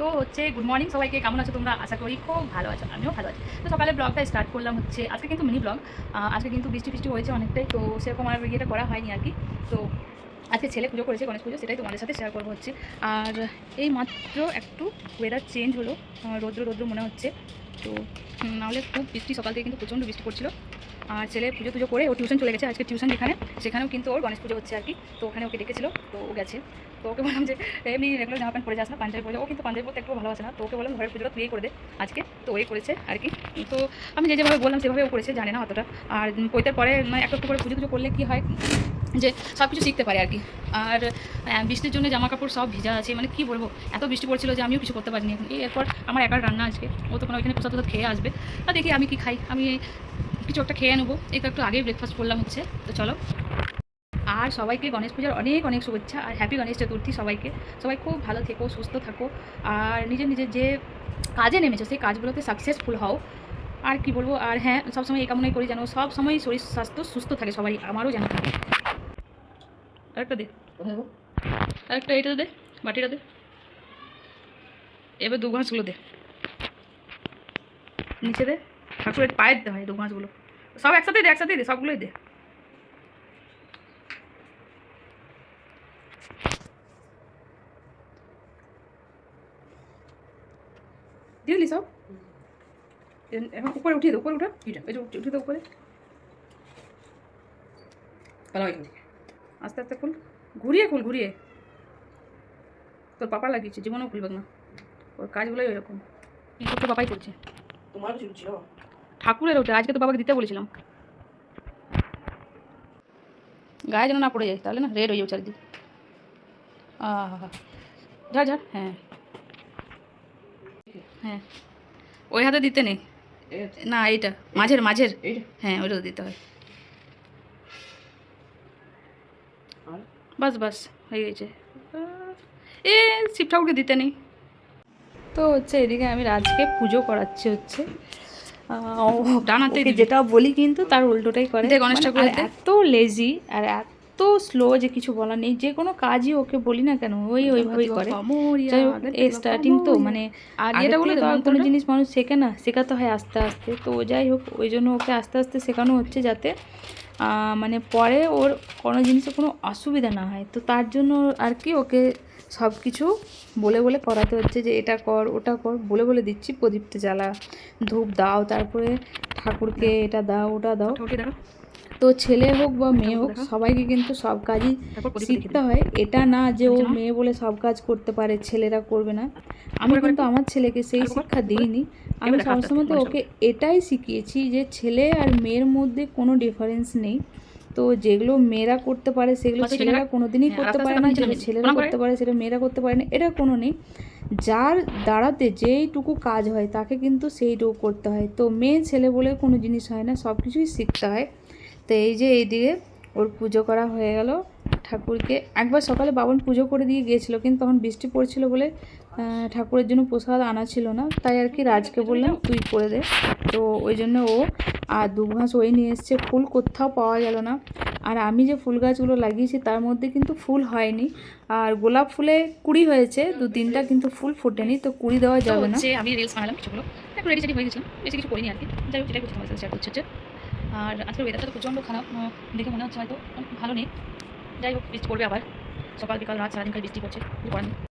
তো হচ্ছে good morning সবাইকে, কেমন আছো তোমরা? আশা করি খুব ভালো আছো, আমিও ভালো আছি। তো সকালে ব্লগটা স্টার্ট করলাম হচ্ছে, আজকে কিন্তু মিনি ব্লগ আজকে কিন্তু বৃষ্টি ফিষ্টি হয়েছে অনেকটাই, তো সেরকম আর ইয়েটা করা হয়নি আর কি। তো আজকে ছেলে পুজো করেছে, গণেশ পুজো, সেটাই তোমাদের সাথে শেয়ার করব হচ্ছে। আর এই মাত্র একটু ওয়েদার চেঞ্জ হলো রৌদ্র রৌদ্র মনে হচ্ছে। তো নাহলে খুব বৃষ্টি, সকাল থেকে কিন্তু প্রচণ্ড বৃষ্টি পড়ছিল। আর ছেলে পুজো পুজো করে ও টিউশন চলে গেছে, আজকে টিউশন যেখানে, সেখানেও কিন্তু ওর গণেশ পুজো হচ্ছে আর কি। তো ওখানে ওকে ডেকেছিল, তো ও গেছে। তো ওকে বললাম যে, এমনি রেগুলার জামা প্যান্ট পরে যাস না, পাঞ্জাবি পরে ও কিন্তু পাঞ্জাবি পরতে একটু ভালোবাসে না। তো ওকে বললাম, ঘরের পুজোটা তুই করে দে আজকে। তো ওই করেছে আর কি। তো আমি যে যেভাবে বললাম, সেভাবে ও করেছে, জানে না অতটা। আর পৈতের পরে মানে একটু একটু করে পুজো পুজো করলে কি হয়? যে সব কিছু শিখতে পারে আর কি আর বৃষ্টির জন্য জামা কাপড় সব ভিজা আছে মানে কি বলব? এত বৃষ্টি পড়ছিল যে আমিও কিছু করতে পারিনি এখন। এরপর আমার একার রান্না আজকে। ও তো কোনো ওইখানে প্রসাদ প্রসাদ খেয়ে আসবে। আর দেখি আমি কি খাই। আমি কিছু একটা খেয়ে নেব। এই একটু আগেই ব্রেকফাস্ট করলাম হচ্ছে। তো চলো। আর সবাইকে গণেশ পূজার অনেক অনেক শুভেচ্ছা। আর হ্যাপি গণেশ চতুর্থী সবাইকে। সবাই খুব ভালো থেকো, সুস্থ থাকো। আর নিজের নিজের যে কাজে নেমেছো, সেই কাজগুলোতে সাকসেসফুল হও। আর কি বলব? আর হ্যাঁ সবসময় এই কামনাই করি যেন সব সময় শরীর স্বাস্থ্য সুস্থ থাকে সবাই আমারও যেন থাকে। আরেকটা দে। আরেকটা এইটা দে বাটিটা দে। এবার দু ঘাসগুলো দে। নিচে দে। ঠাকুরের পায়ের দে হয় দু ঘাসগুলো সব একসাথে দে একসাথেই দে সবগুলোই দে। দিয়ে দিলি সব? এখন উপরে উঠিয়ে দে উপরে উঠা। যে উঠে- উঠিয়ে দে উপরে। আস্তে আস্তে খুল। ঘুরিয়ে খুল ঘুরিয়ে। তোর পাপা লাগিয়েছে জীবনেও খুলবে না। ওর কাজগুলোই এরকম কি করতে পাপাই করছে। তোমার কিছু ছিল? ঠাকুরের ওটা আজকে তো বাবাকে দিতে বলেছিলাম। গায়ে যেন না পড়ে যায় তাহলে না রেড হয়ে যাবে চারিদিক। ঝাড় ঝাড় হ্যাঁ। হ্যাঁ। ওই হাতে দিতে নেই না এইটা। মাঝের মাঝের। হ্যাঁ ওইটা দিতে হয় আর বাস বাস হয়ে গেছে এ শিব ঠাকুরকে দিতে নেই তো হচ্ছে এদিকে আমি রাজকে পুজো করাচ্ছি হচ্ছে ডানাতে যেটা বলি কিন্তু তার উল্টোটাই করে গণেশ দে। এত লেজি আর এত স্লো যে কিছু বলার নেই যে কোনো কাজই ওকে বলি না কেন ওই ওইভাবেই করে। যাই হোক স্টার্টিং তো মানে আর এটা বলে কোনো জিনিস মানুষ শেখে না শেখাতে হয় আস্তে আস্তে। তো যাই হোক ওই জন্য ওকে আস্তে আস্তে শেখানো হচ্ছে যাতে মানে পরে ওর কোনো জিনিসে কোনো অসুবিধা না হয়। তো তার জন্য আর কি ওকে সব কিছু বলে বলে করাতে হচ্ছে যে, এটা কর, ওটা কর। বলে বলে দিচ্ছি, প্রদীপটা জ্বালা, ধূপ দাও, তারপরে ঠাকুরকে এটা দাও ওটা দাও। তো ছেলে হোক বা মেয়ে হোক সবাইকে কিন্তু সব কাজই শিখতে হয়। এটা না যে ও মেয়ে বলে সব কাজ করতে পারে ছেলেরা করবে না। আমি কিন্তু আমার ছেলেকে সেই শিক্ষা দিইনি। আমি সবসময় তো ওকে এটাই শিখিয়েছি যে ছেলে আর মেয়ের মধ্যে কোনো ডিফারেন্স নেই। তো যেগুলো মেয়েরা করতে পারে সেগুলো ছেলেরা কোনোদিনই হ্যাঁ, করতে পারে না যেগুলো ছেলেরা করতে পারে সেটা মেয়েরা করতে পারে না এটা কোনো নেই। যার দাঁড়াতে যেইটুকু কাজ হয় তাকে কিন্তু সেইটুকু করতে হয়। তো মেয়ে ছেলে বলে কোনো জিনিস হয় না সব কিছুই শিখতে হয়। তো এই যে এইদিকে ওর পুজো করা হয়ে গেল। ঠাকুরকে। একবার সকালে বাবন পুজো করে দিয়ে গিয়েছিল কিন্তু তখন বৃষ্টি পড়ছিল বলে ঠাকুরের জন্য প্রসাদ আনা ছিল না। তাই আর কি রাজকে বললাম তুই করে দে। তো ওই জন্য ও আর দু ঘাস ওই নিয়ে এসছে ফুল কোথাও পাওয়া গেল না। আর আমি যে ফুল গাছগুলো লাগিয়েছি তার মধ্যে কিন্তু ফুল হয়নি। আর গোলাপ ফুলে কুড়ি হয়েছে দু তিনটা কিন্তু ফুল ফোটেনি তো কুড়ি দেওয়া যাবে না। হচ্ছে আমি রিলস বানালাম কিছুগুলো একটু রেডি সেডি হয়ে গেছিলাম বেশি কিছু করিনি আর কি। যাই হোক সেটাই সাথে শেয়ার করছি আর আজকের ওয়েদারটা তো প্রচণ্ড খারাপ দেখে মনে হচ্ছে হয়তো ভালো নেই। যাই হোক বৃষ্টি পড়বে আবার সকাল বিকাল রাত সারাদিন খালি বৃষ্টি করছে কিছু করার।